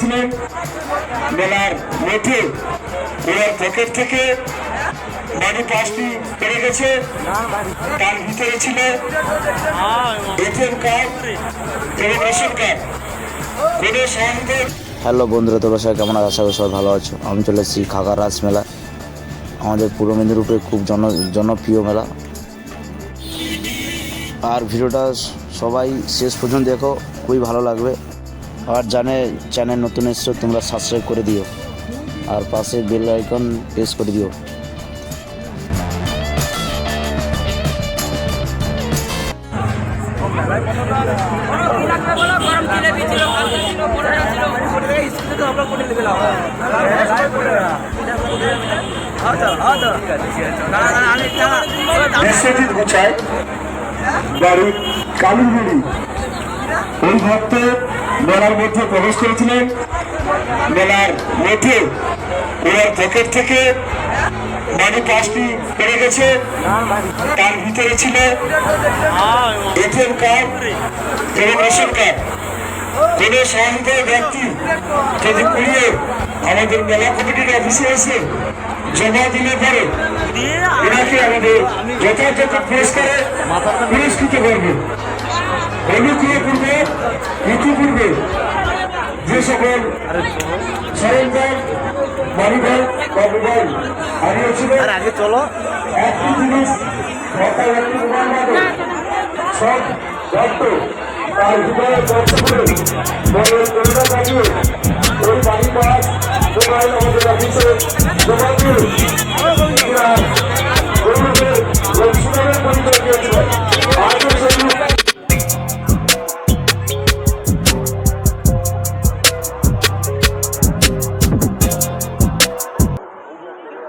করেছিলেন মেলার মধ্যে। ওনার পকেট থেকে বাড়ি পাঁচটি পেরে গেছে। তার ভিতরে ছিল এটিএম কার্ড রেশন কার্ড। কোনো সহায়তা হ্যালো বন্ধুরা, তোমরা সবাই কেমন আশা করি সবাই ভালো আছো। আমি চলে এসেছি খাগা রাস মেলা। আমাদের পূর্ব মেদিনীপুরে খুব জন জনপ্রিয় মেলা। আর ভিডিওটা সবাই শেষ পর্যন্ত দেখো, খুবই ভালো লাগবে। আর জানে চ্যানেল নতুন এসছো, তোমরা সাবস্ক্রাইব করে দিও। আর পাশে বেল আইকন প্রেস করে দিও। বাড়ি কালুরগুড়ি ওই ভক্ত মেলার মধ্যে প্রবেশ করেছিলেন। মেলার মধ্যে ওনার পকেট থেকে বাড়ি পাঁচটি পেরে গেছে। তার ভিতরে ছিল এটিএম কার্ড এবং রেশন কার্ড কোনো সহৃদয় ব্যক্তি যদি কুড়িয়ে আমাদের মেলা কমিটির অফিসে এসে জমা দিলে পরে এনাকে আমাদের যথাযথ পুরস্কারে পুরস্কৃত করবে। অনুগ্রহ সকল সরঞ্জাম মানিব্যাগ বা মোবাইল হারিয়েছিল আগে চলো। একটি জিনিস অর্থাৎ একটি মোবাইল সব তার হৃদয়ে করে জানিয়ে